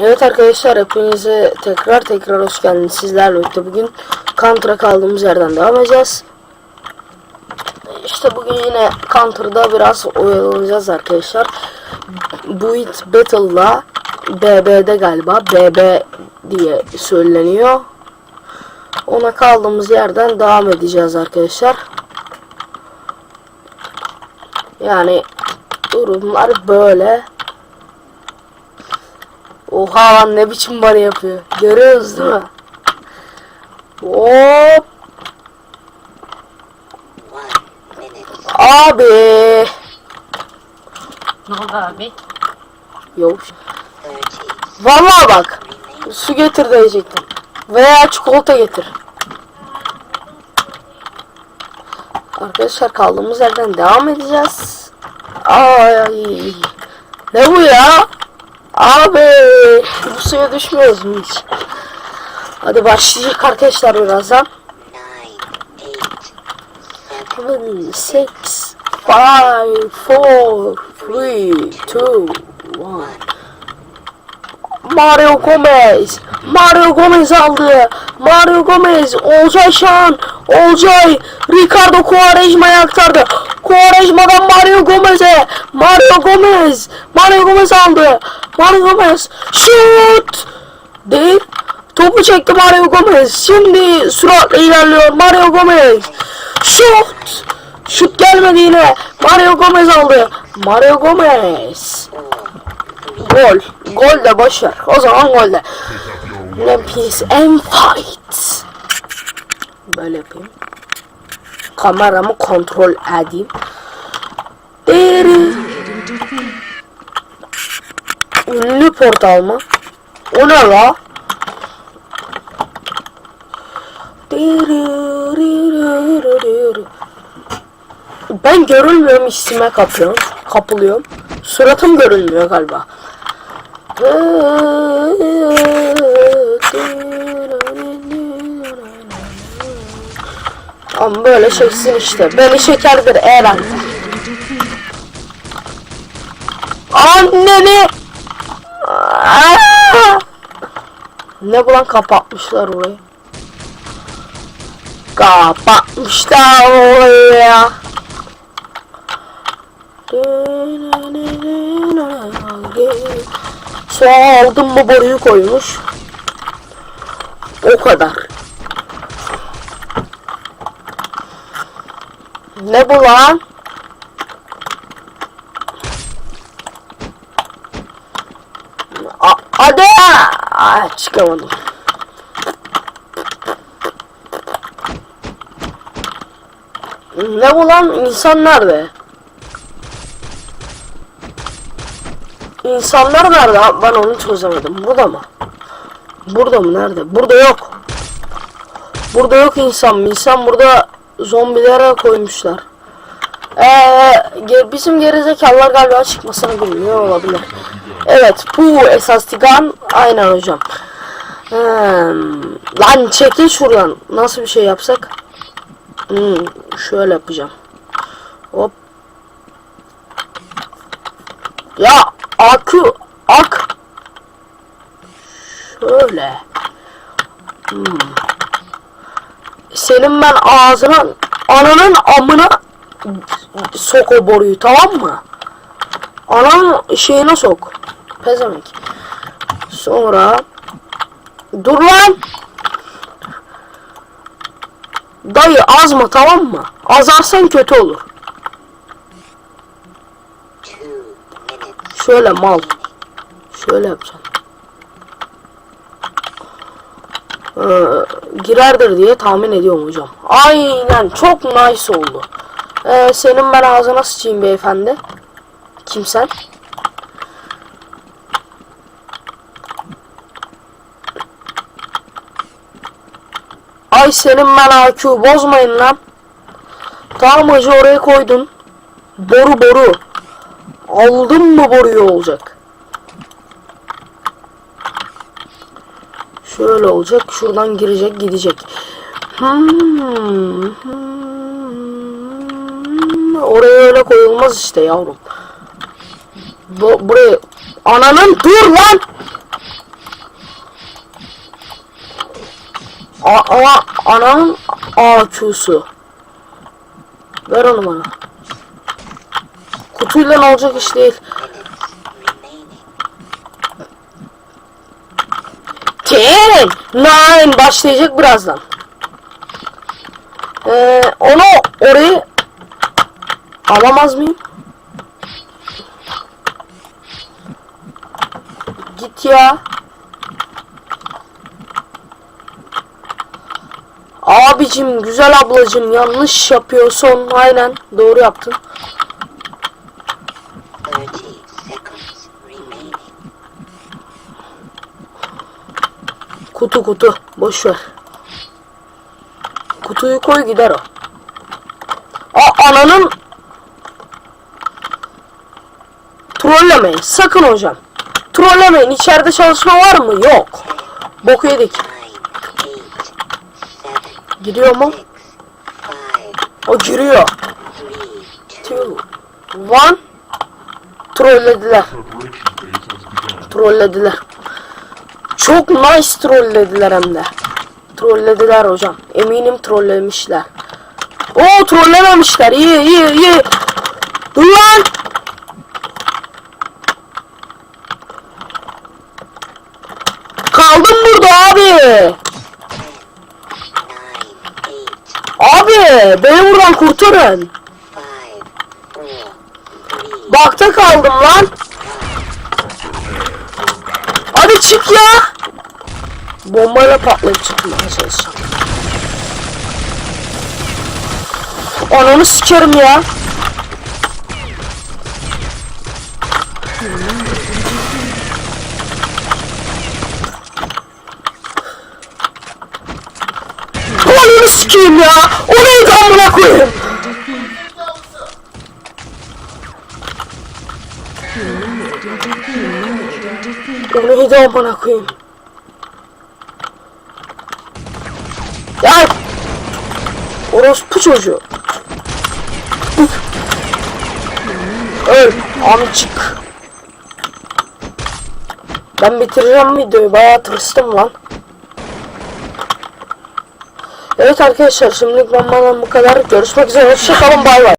Evet arkadaşlar hepinize tekrar tekrar hoş geldiniz. Sizlerle birlikte bugün Counter'a kaldığımız yerden devam edeceğiz. İşte bugün yine Counter'da biraz oyalanacağız arkadaşlar. Build Battle'la BB'de galiba BB diye söyleniyor. Ona kaldığımız yerden devam edeceğiz arkadaşlar. Yani durumlar böyle. Oha lan ne biçim bari yapıyor. Görüyoruz değil mi? Hop. Abi. Ne oldu abi? Yok. Vallahi bak. Su getir diyecektim. Veya çikolata getir. Arkadaşlar kaldığımız yerden devam edeceğiz. Ay. Ne bu ya? Abi. Bu suya düşmüyoruz mu hiç? Hadi başlayacak arkadaşlar birazdan. Seven, six, five, four, three, two, one. Mario Gomez. Mario Gomez aldı. Mario Gomez. Olcay Şahan. Olcay. Ricardo Quaresma'ya aktardı. Quaresma'dan Mario Gomez'e. Mario Gomez. Mario Gomez aldı. Mario Gomez. Şut. Değil. Topu çekti Mario Gomez. Şimdi süratle ilerliyor Mario Gomez. Şut. Şut gelmedi yine. Mario Gomez aldı. Mario Gomez. Gol. Gol de boş ver. O zaman gol de. Ne peace and fight. Böyle yapayım. Kameramı kontrol edeyim. Deri. Ünlü portal mı? O ne la? Ben görülmüyorum hissime kapıyorum. Kapılıyorum. Suratım görünmüyor galiba. Ama böyle çeksin işte. Beni şekerdir Eren. Anneni. Aa! Ne bu lan kapatmışlar orayı. Kapatmışlar orayı ya. Sonra aldım mı boruyu koymuş. O kadar. Ne bu lan? A hadi! Aa, çıkamadım. Ne bu lan? İnsan nerede? İnsanlar nerede? Ben onu çözemedim. Burada mı? Burada mı? Nerede? Burada yok. Burada yok insan. İnsan burada zombilere koymuşlar. Ee, bizim gerizekalılar galiba çıkmasını bilmiyor olabilir. Evet bu esas tigan. Aynen hocam. Hmm, lan çekil şuradan. Nasıl bir şey yapsak? Hmm, şöyle yapacağım. Hop. Ya akü ak şöyle hmm. Senin ben ağzına ananın amına sok o boruyu tamam mı? Ananın şeyine sok. Pezemek sonra dur lan! Dayı azma tamam mı? Azarsan kötü olur. Şöyle mal. Şöyle yapacağım. Ee, girerdir diye tahmin ediyorum hocam. Aynen çok nice oldu. Ee, senin ben ağzına sıçayım beyefendi. Kim sen? Ay senin ben AQ bozmayın lan. Tamam hacı oraya koydun. Boru boru. Aldın mı boruyu olacak. Şöyle olacak. Şuradan girecek gidecek. Hmm. Oraya öyle koyulmaz işte yavrum. Bu, buraya ananın dur lan. A, a, ananın AQ'su. Ver onu bana. Kutuyla ne olacak iş değil. Ten, nine başlayacak birazdan. Ee, onu orayı alamaz mıyım? Git ya. Abicim, güzel ablacım yanlış yapıyorsun. Aynen doğru yaptın. Kutu kutu boş ver. Kutuyu koy gider o. Aa ananın Trollemeyin sakın hocam. Trollemeyin içeride çalışma var mı? Yok. Boku yedik. 9, 8, 7, Gidiyor mu? 6, 5, O giriyor. 3, 2, Two, one. Trollediler. Trollediler. Çok nice trollediler hem de. Trollediler hocam. Eminim trollemişler. Oo trollememişler. İyi iyi iyi. Dur. Kaldım burada abi. 9, 8, Abi beni buradan kurtarın. 5, 4, 3, Bakta kaldım lan. Hadi çık ya. Bombayla patlayıp çıkmaya çalışacağım. Ananı sikerim ya. Ananı sikeyim ya. O neydi amına koyayım? O neydi amına koyayım? Ya! Orospu çocuğu. Öl amcık. Ben bitireceğim videoyu. Bayağı tırstım lan. Evet arkadaşlar şimdilik benden bu kadar. Görüşmek üzere. Hoşçakalın. Bay bay.